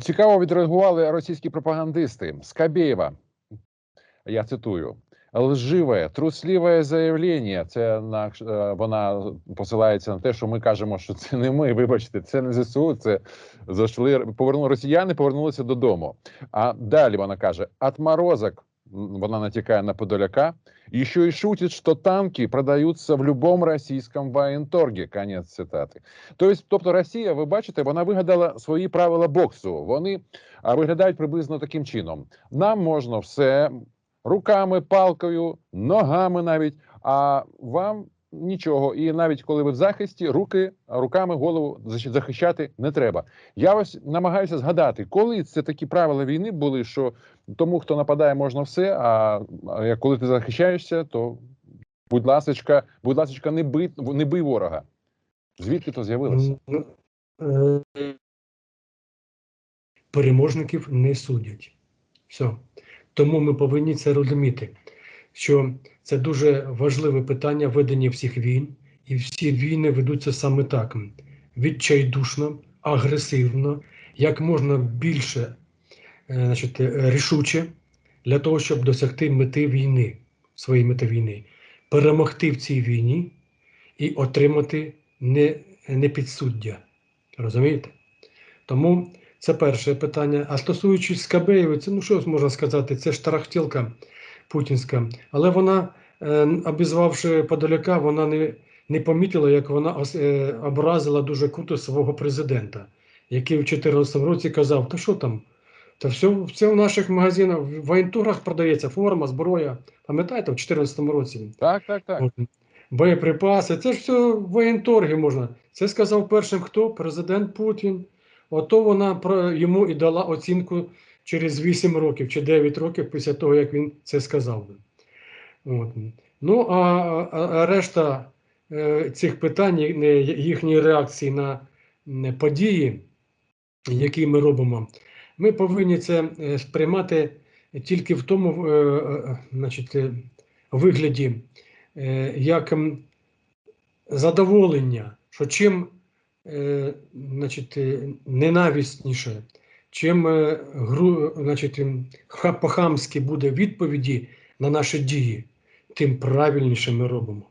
Цікаво відреагували російські пропагандисти Скабєєва. Я цитую. Лживе, трусливе заявлення. Це на е, вона посилається на те, що ми кажемо, що це не ми. Вибачте, це не ЗСУ. Це зайшли повернули росіяни, повернулися додому. А далі вона каже: отморозок. Вона натякає на Подоляка. Еще и шутит, что танки продаються в любом російському воєнторгі. Конець цитати. Тобто, тобто Росія, ви бачите, вона вигадала свої правила боксу. Вони виглядають приблизно таким чином: нам можна все руками, палкою, ногами навіть, а вам нічого. І навіть коли ви в захисті, руки руками голову захищати не треба. Я ось намагаюся згадати, коли це такі правила війни були, що тому, хто нападає, можна все. А, коли ти захищаєшся, то будь ласочка, будь ласочка, не бий, не бий ворога. Звідки то з'явилося? Ну, е, Переможників не судять. Все. Тому ми повинні це розуміти, що це дуже важливе питання ведення всіх війн, і всі війни ведуться саме так: відчайдушно, агресивно, як можна більше е, значить, е, рішуче для того, щоб досягти мети війни, своєї мети війни, перемогти в цій війні і отримати не, не підсуддя. Розумієте? Тому це перше питання. А стосуючись Скабеєвої, це ну що можна сказати, це ж тарахтілка путінська. Але вона, е, обізвавши Подоляка, вона не, не помітила, як вона е, образила дуже круто свого президента, який в 2014 році казав: та що там? Та все, все в наших магазинах, в воєнтурах продається форма, зброя. Пам'ятаєте, в 2014 році? Так, так, так. Боєприпаси, це ж все в воєнторги можна. Це сказав першим хто? Президент Путін. Ото вона про йому і дала оцінку через 8 років чи 9 років після того, як він це сказав. От. Ну, а, а, решта е, цих питань, і- не- їхньої реакції на події, які ми робимо, ми повинні це е, сприймати тільки в тому е, значить, е, вигляді, е, як задоволення, що чим е, значить, е, ненависніше, чим е, гру, значить, по-хамськи буде відповіді на наші дії, тим правильніше ми робимо.